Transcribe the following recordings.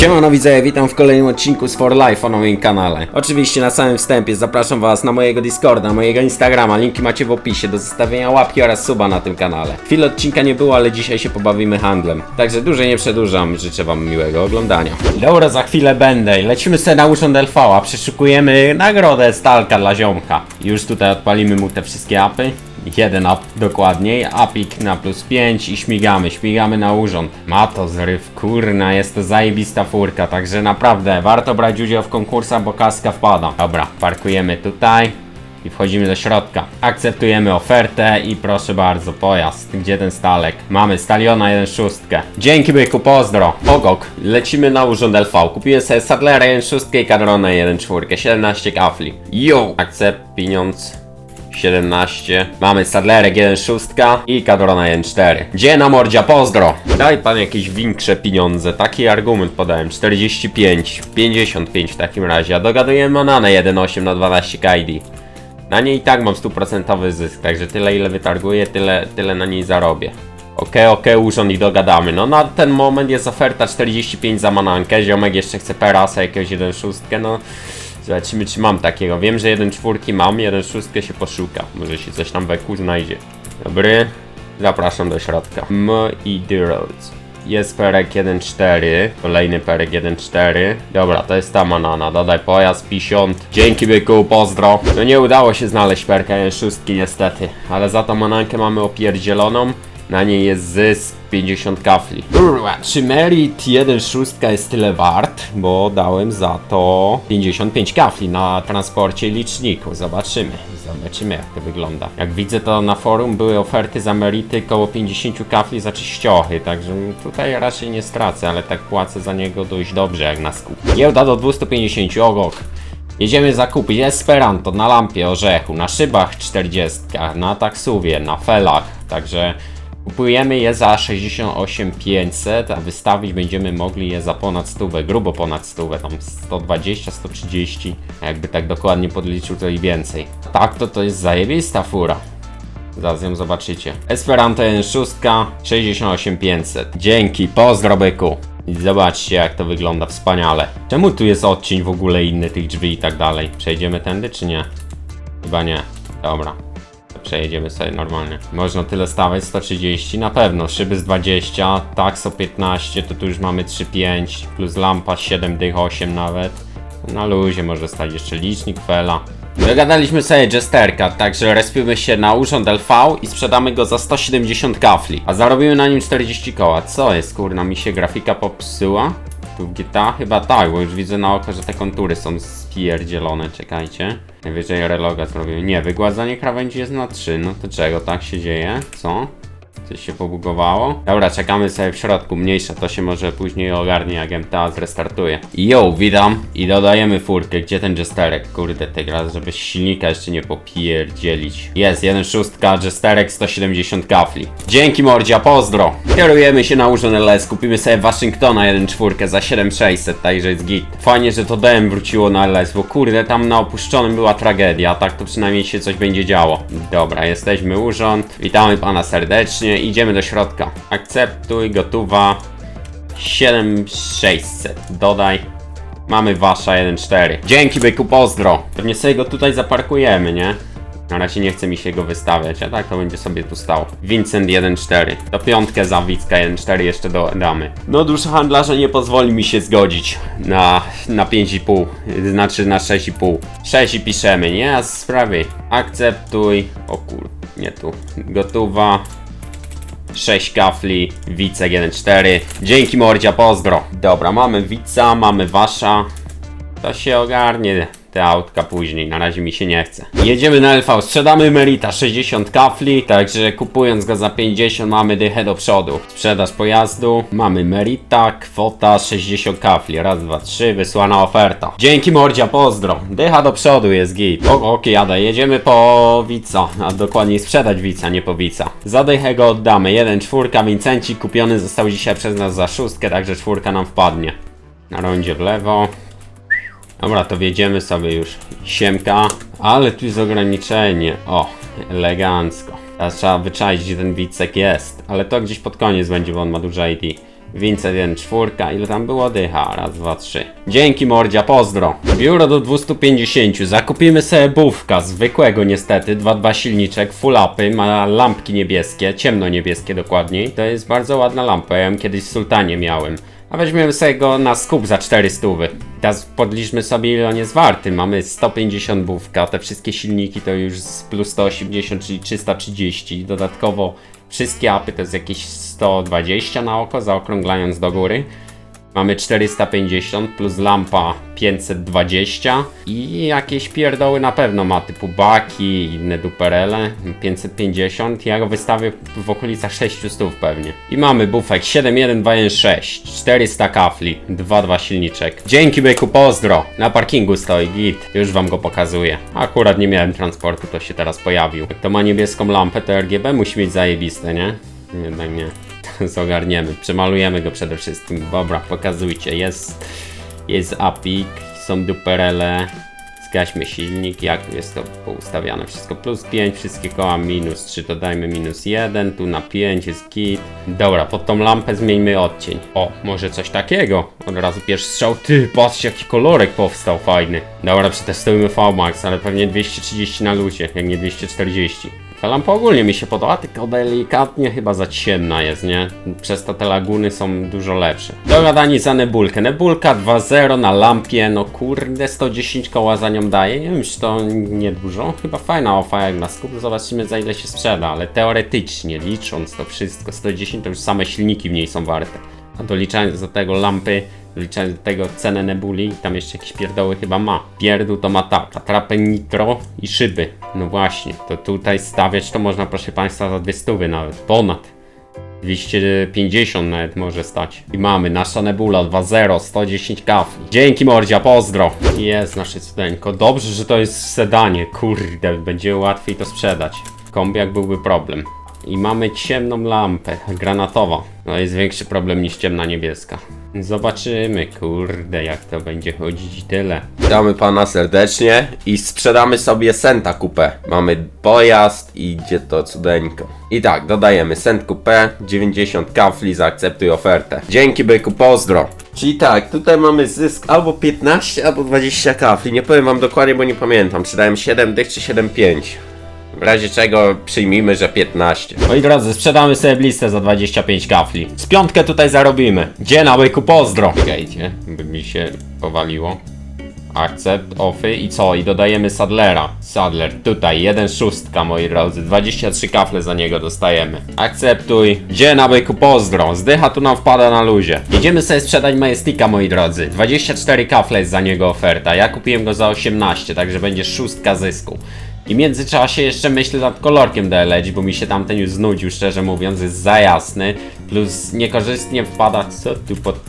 Siemano widzowie, witam w kolejnym odcinku z For Life o moim kanale. Oczywiście na samym wstępie zapraszam was na mojego Discorda, mojego Instagrama, linki macie w opisie do zostawienia łapki oraz suba na tym kanale. Chwilę odcinka nie było, ale dzisiaj się pobawimy handlem. Także dłużej nie przedłużam, życzę wam miłego oglądania. Dobra, za chwilę będę. Lecimy sobie na urząd LV, przeszukujemy nagrodę Stalka dla ziomka. Już tutaj odpalimy mu te wszystkie apy. Jeden up dokładniej, apik na plus 5 i śmigamy, śmigamy na urząd. Ma to zryw, kurna, jest to zajebista furka, także naprawdę warto brać udział w konkursach, bo kaska wpada. Dobra, parkujemy tutaj i wchodzimy do środka. Akceptujemy ofertę i proszę bardzo, pojazd. Gdzie ten stalek? Mamy Staliona 1.6. Dzięki byku, pozdro. Ogok, lecimy na urząd LV. Kupiłem sobie Sadlera 1.6 i Cadrona 1.4, 17 kafli. Yo! Akcept, pieniądz. 17. Mamy Sadlerek 1.6 i Kadrona 1.4. Gdzie na mordzia, pozdro! Daj pan jakieś większe pieniądze. Taki argument podałem. 45, 55 w takim razie. A dogadujemy Mananę 1.8 na 12 KD. Na niej i tak mam stuprocentowy zysk, także tyle ile wytarguję, tyle, tyle na niej zarobię. Okej, okej, urząd i dogadamy. No na ten moment jest oferta 45 za manankę. Ziomek jeszcze chce perasa jakiegoś 1.6, no... Zobaczymy czy mam takiego. Wiem, że jeden czwórki mam, jeden szóstkę się poszuka. Może się coś tam we kół znajdzie. Dobry. Zapraszam do środka. M i The Roads. Jest perek 1.4, kolejny perek 1.4. Dobra, to jest ta manana. Dodaj pojazd 50. Dzięki byku, pozdro. No nie udało się znaleźć perka 1.6 niestety, ale za to manankę mamy opierdzieloną. Na niej jest zysk 50 kafli. Czy Merit 1.6 jest tyle wart? Bo dałem za to 55 kafli na transporcie liczniku. Zobaczymy. Zobaczymy jak to wygląda. Jak widzę to na forum były oferty za Merity koło 50 kafli za czyściochy, także tutaj raczej nie stracę, ale tak płacę za niego dość dobrze jak na skup. Giełda do 250 ogok. Jedziemy zakupić Esperanto na lampie orzechu, na szybach 40, na taksuwie, na felach, także kupujemy je za 68 500, a wystawić będziemy mogli je za ponad stówę, grubo ponad stówę, tam 120, 130, a jakby tak dokładnie podliczył to i więcej. Tak to to jest zajebista fura. Zaraz ją zobaczycie. Esperanto 1.6, 68 500. Dzięki, pozdro byku. I zobaczcie jak to wygląda wspaniale. Czemu tu jest odcień w ogóle inny tych drzwi i tak dalej? Przejdziemy tędy czy nie? Chyba nie. Dobra. Przejedziemy sobie normalnie. Można tyle stawiać, 130 na pewno, szyby z 20, takso 15, to tu już mamy 3,5, plus lampa 7 dych 8 nawet. Na luzie może stać jeszcze licznik, fela. Dogadaliśmy sobie Jesterka, także respimy się na urząd LV i sprzedamy go za 170 kafli. A zarobimy na nim 40 koła. Co jest kurna, mi się grafika popsuła? Tu w GTA? Chyba tak, bo już widzę na oko, że te kontury są spierdzielone, czekajcie. Najwyżej reloga zrobię. Nie, wygładzanie krawędzi jest na 3, no to czego tak się dzieje? Co? Coś się pobugowało? Dobra, czekamy sobie w środku, mniejsze to się może później ogarnie jak MTA zrestartuje. Yo, witam i dodajemy furkę, gdzie ten jesterek? Kurde, teraz żeby silnika jeszcze nie popierdzielić. Jest, 1.6, jesterek 170 kafli. Dzięki mordzia, pozdro! Kierujemy się na urząd LS, kupimy sobie Waszyngtona 1.4 za 7600, także jest git. Fajnie, że to DM wróciło na LS, bo kurde, tam na opuszczonym była tragedia, tak to przynajmniej się coś będzie działo. Dobra, jesteśmy urząd, witamy pana serdecznie, idziemy do środka. Akceptuj, gotowa. 7600, dodaj. Mamy wasza 1.4. Dzięki byku, pozdro. Pewnie sobie go tutaj zaparkujemy, nie? Na razie nie chce mi się go wystawiać, a tak to będzie sobie tu stał. Vincent 1.4. To piątkę za Wicka 1.4 jeszcze dodamy. No dusza handlarza nie pozwoli mi się zgodzić na, na 5,5. Znaczy na 6,5. 6 i piszemy, nie? A sprawy. Akceptuj. O kur... Nie tu. Gotowa. 6 kafli, Wicek 1.4. Dzięki mordzia, pozdro. Dobra, mamy Wica, mamy Wasza. To się ogarnie te autka później, na razie mi się nie chce. Jedziemy na LV, sprzedamy Merita 60 kafli, także kupując go za 50 mamy dychę do przodu. Sprzedaż pojazdu, mamy Merita, kwota 60 kafli, raz, dwa, trzy, wysłana oferta. Dzięki mordzia, pozdro. Dycha do przodu jest git. O, ok, jadę, jedziemy po Wica, a dokładniej sprzedać Wica, nie po Wica. Za dychę go oddamy, jeden czwórka, Vincenci kupiony został dzisiaj przez nas za szóstkę, także czwórka nam wpadnie. Na rondzie w lewo. Dobra, to wjedziemy sobie już. Siemka, ale tu jest ograniczenie. O, elegancko. Teraz trzeba wyczaić, gdzie ten Wicek jest. Ale to gdzieś pod koniec będzie, bo on ma duże ID. Vincent 1 czwórka, ile tam było dycha? Raz, dwa, trzy. Dzięki mordzia, pozdro. Biuro do 250, zakupimy sobie bówka, zwykłego niestety, 2.2 silniczek, full upy, ma lampki niebieskie, ciemno niebieskie dokładniej. To jest bardzo ładna lampa, ja ją kiedyś w Sultanie miałem. A weźmiemy sobie go na skup za 400. Teraz podliczmy sobie ile on jest warty. Mamy 150 bówka, te wszystkie silniki to już z plus 180, czyli 330. Dodatkowo wszystkie apy to jest jakieś 120 na oko, zaokrąglając do góry. Mamy 450 plus lampa 520 i jakieś pierdoły na pewno ma typu baki i inne duperele 550 ja go wystawię w okolicach 600 pewnie. I mamy bufek 7126 400 kafli 2.2 silniczek. Dzięki byku pozdro. Na parkingu stoi git. Już wam go pokazuję. Akurat nie miałem transportu to się teraz pojawił. Jak to ma niebieską lampę to RGB musi mieć zajebiste nie? jednak nie Zogarniemy, przemalujemy go przede wszystkim. Dobra, pokazujcie. Jest, jest apik, są duperele. Zgaśmy silnik, jak jest to poustawiane. Wszystko plus 5, wszystkie koła minus 3, to dajmy minus 1, tu na 5 jest kit. Dobra, pod tą lampę zmieńmy odcień. O, może coś takiego. Od razu pierwszy strzał. Ty, patrzcie jaki kolorek powstał fajny. Dobra, przetestujmy VMAX, ale pewnie 230 na luzie, jak nie 240. Ta lampa ogólnie mi się podoba, tylko delikatnie chyba za ciemna jest, nie? Przez to te laguny są dużo lepsze. Dogadani za Nebulkę. Nebulka 2.0 na lampie, no kurde, 110 koła za nią daje. Nie wiem, czy to niedużo. Chyba fajna ofa jak na skup. Zobaczymy za ile się sprzeda, ale teoretycznie, licząc to wszystko, 110 to już same silniki w niej są warte. A doliczając do tego lampy, doliczając do tego cenę nebuli, tam jeszcze jakieś pierdoły chyba ma. Pierdół to ma tak, atrapę nitro i szyby. No właśnie, to tutaj stawiać to można proszę Państwa za 200 nawet, ponad. 250 nawet może stać. I mamy nasza nebula 2.0, 110 kafli. Dzięki mordzia, pozdro. Jest nasze cudeńko. Dobrze, że to jest w sedanie, kurde, będzie łatwiej to sprzedać. W kombiach byłby problem. I mamy ciemną lampę, granatowa. No jest większy problem niż ciemna niebieska. Zobaczymy, kurde, jak to będzie chodzić i tyle. Witamy pana serdecznie i sprzedamy sobie Senta Coupe. Mamy pojazd i idzie to cudeńko. I tak, dodajemy Sent Coupe, 90 kafli, zaakceptuj ofertę. Dzięki byku, pozdro. Czyli tak, tutaj mamy zysk albo 15, albo 20 kafli. Nie powiem wam dokładnie, bo nie pamiętam, czy dałem 7 dych, czy 7,5. W razie czego przyjmijmy, że 15. Moi drodzy, sprzedamy sobie blistę za 25 kafli. Z piątkę tutaj zarobimy. Gdzie na byku, pozdro. Czekajcie, by mi się powaliło. Akcept, offy i co? I dodajemy Sadlera. Sadler, tutaj, jeden szóstka, moi drodzy. 23 kafle za niego dostajemy. Akceptuj. Gdzie na byku, pozdro. Zdycha tu nam wpada na luzie. Jedziemy sobie sprzedać Majestika, moi drodzy. 24 kafle jest za niego oferta. Ja kupiłem go za 18, także będzie szóstka zysku. I w międzyczasie jeszcze myślę nad kolorkiem DLG, bo mi się tamten już znudził, szczerze mówiąc, jest za jasny. Plus niekorzystnie wpada. Co tu pod.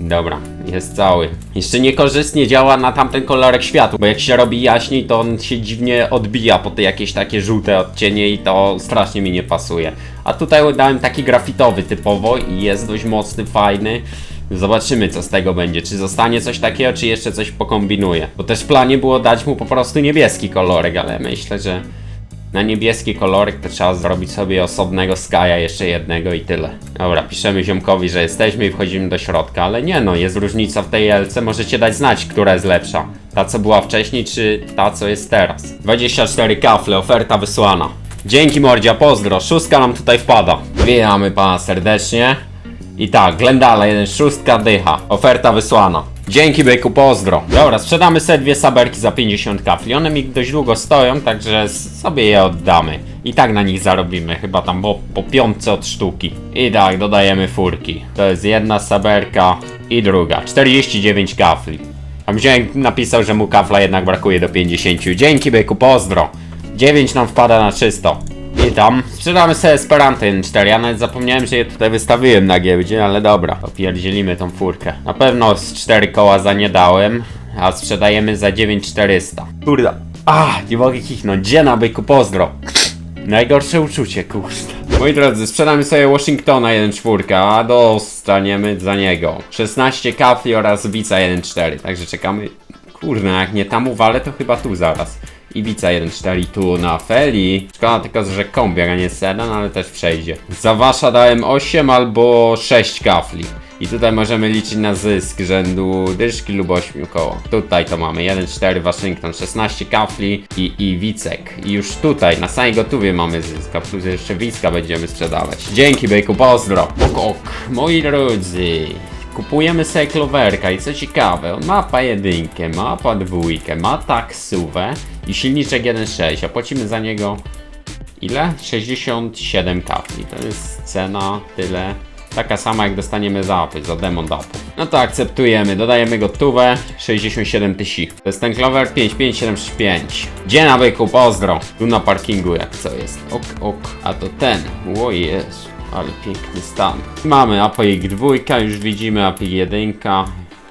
Dobra, jest cały. Jeszcze niekorzystnie działa na tamten kolorek światła, bo jak się robi jaśniej, to on się dziwnie odbija po te jakieś takie żółte odcienie i to strasznie mi nie pasuje. A tutaj dałem taki grafitowy typowo i jest dość mocny, fajny. Zobaczymy co z tego będzie, czy zostanie coś takiego, czy jeszcze coś pokombinuje. Bo też w planie było dać mu po prostu niebieski kolorek, ale myślę, że na niebieski kolorek to trzeba zrobić sobie osobnego Skya, jeszcze jednego i tyle. Dobra, piszemy ziomkowi, że jesteśmy i wchodzimy do środka, ale nie no, jest różnica w tej LC, możecie dać znać, która jest lepsza. Ta co była wcześniej, czy ta co jest teraz. 24 kafle, oferta wysłana. Dzięki mordzia, pozdro, szóstka nam tutaj wpada. Witamy pana serdecznie. I tak, Glendale 1 szóstka dycha. Oferta wysłana. Dzięki byku, pozdro. Dobra, sprzedamy sobie dwie saberki za 50 kafli. One mi dość długo stoją, także sobie je oddamy. I tak na nich zarobimy, chyba tam po, po piątce od sztuki. I tak, dodajemy furki. To jest jedna saberka i druga. 49 kafli. A wziąłem, napisał, że mu kafla jednak brakuje do 50. Dzięki byku, pozdro. 9 nam wpada na czysto. Tam sprzedamy sobie Esperanto 1.4. Ja nawet zapomniałem, że je tutaj wystawiłem na giełdzie, ale dobra, opierdzielimy tą furkę. Na pewno z 4 koła za nie dałem, a sprzedajemy za 9400. Kurde. A, nie mogę kichnąć. Gdzie na byku, pozdro. Najgorsze uczucie, kurde. Moi drodzy, sprzedamy sobie Washingtona 1.4, a dostaniemy za niego 16 kafli oraz Wica 1.4. Także czekamy. Kurde, jak nie tam uwalę, to chyba tu zaraz. Ibiza 1.4 tu na Feli. Szkoda tylko, że kombier, a nie sedan, ale też przejdzie. Za wasza dałem 8 albo 6 kafli. I tutaj możemy liczyć na zysk rzędu dyszki lub 8 koło. Tutaj to mamy 1.4 Waszyngton, 16 kafli i, i wicek. I już tutaj, na samej gotówie mamy zysk, a plus jeszcze wiska będziemy sprzedawać. Dzięki byku, pozdro! Ok, moi drodzy. Kupujemy sobie i co ciekawe, on ma pojedynkę, ma podwójkę, ma taksówę i silniczek 1.6, a płacimy za niego ile? 67 kafli. To jest cena, tyle. Taka sama jak dostaniemy za apy, za demon apu. No to akceptujemy, dodajemy gotówę 67 tysięcy. To jest ten Clover 55765. Gdzie na byku, pozdro. Tu na parkingu jak co jest. Ok, ok. A to ten. O Jezu, ale piękny stan. Mamy API 2, już widzimy API 1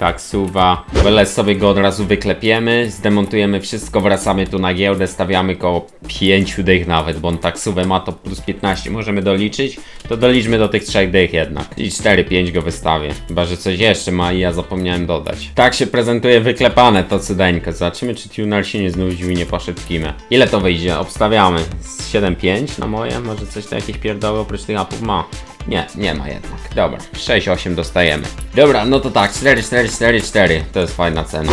taksuwa. LS sobie go od razu wyklepiemy, zdemontujemy wszystko, wracamy tu na giełdę, stawiamy koło 5 dych nawet, bo on taksówę ma to plus 15 możemy doliczyć, to doliczmy do tych 3 dych jednak. I 4-5 go wystawię. Chyba, że coś jeszcze ma i ja zapomniałem dodać. Tak się prezentuje wyklepane to cudeńko. Zobaczymy, czy tuner się nie znudził i nie poszedł kimę. Ile to wyjdzie? Obstawiamy. Z 7-5 na moje? Może coś to jakieś pierdoły oprócz tych apów ma? Nie, nie ma jednak. Dobra, 6-8 dostajemy. Dobra, no to tak, 4-4-4-4. To jest fajna cena.